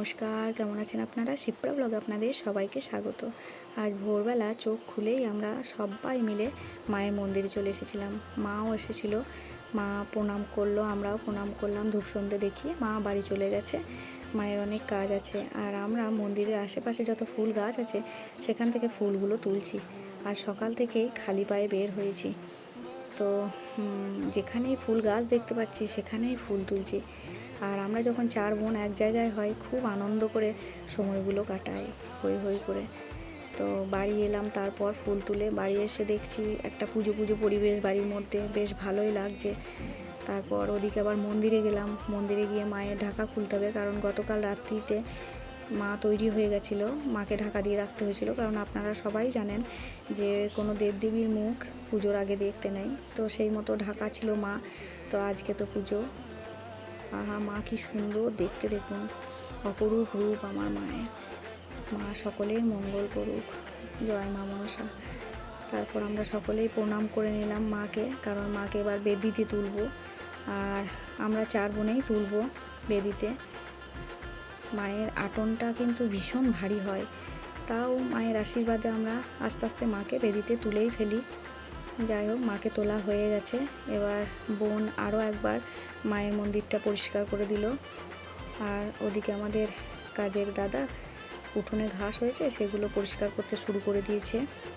নমস্কার, কেমন আছেন আপনারা? শিপ্রা ব্লগে আপনাদের সবাইকে স্বাগত। আজ ভোরবেলা চোখ খুলেই আমরা সবাই মিলে মায়ের মন্দিরে চলে এসেছিলাম। মাও এসেছিল। মা প্রণাম করল, আমরাও প্রণাম করলাম ধূপ সন্ধে দেখিয়ে মা বাড়ি চলে গেছে। মায়ের অনেক কাজ আছে। আর আমরা মন্দিরের আশেপাশে যত ফুল গাছ আছে, সেখান থেকে ফুলগুলো তুলছি। আর সকাল থেকেই খালি পায়ে বের হয়েছি। তো যেখানেই ফুল গাছ দেখতে পাচ্ছি, সেখানেই ফুল তুলছি। আর আমরা যখন চার বোন এক জায়গায় হয়, খুব আনন্দ করে সময়গুলো কাটাই হই হই করে। তো বাড়ি এলাম, তারপর ফুল তুলে বাড়ি এসে দেখছি একটা পুজো পুজো পরিবেশ বাড়ির মধ্যে, বেশ ভালোই লাগছে। তারপর ওদিকে আবার মন্দিরে গেলাম, মন্দিরে গিয়ে মায়ের ঢাকা খুলতে হবে, কারণ গতকাল রাত্রিতে মা তৈরি হয়ে গেছিল, মাকে ঢাকা দিয়ে রাখতে হয়েছিল। কারণ আপনারা সবাই জানেন যে কোনো দেবদেবীর মুখ পুজোর আগে দেখতে নেই, তো সেই মতো ঢাকা ছিল মা, তো আজকে তো পুজো। আহা, মা কি সুন্দর দেখতে দেখুন। অপরূপ রূপ আমার মায়ের। মা সকলের মঙ্গল করুক। জয় মা মনসা। তারপর আমরা সকলেই প্রণাম করে নিলাম মাকে, কারণ মাকে এবার বেদিতে তুলবো। আর আমরা চার বোনেই তুলবো বেদিতে। মায়ের আটনটা কিন্তু ভীষণ ভারী হয়। তাও মায়ের আশীর্বাদে আমরা আস্তে আস্তে মাকে বেদিতে তুলেই ফেলি। যাই হোক, মাকে তোলা হয়ে গেছে। এবার বোন আরও একবার মায়ের মন্দিরটা পরিষ্কার করে দিল। আর ওদিকে আমাদের কাজের দাদা উঠোনে ঘাস হয়েছে, সেগুলো পরিষ্কার করতে শুরু করে দিয়েছে।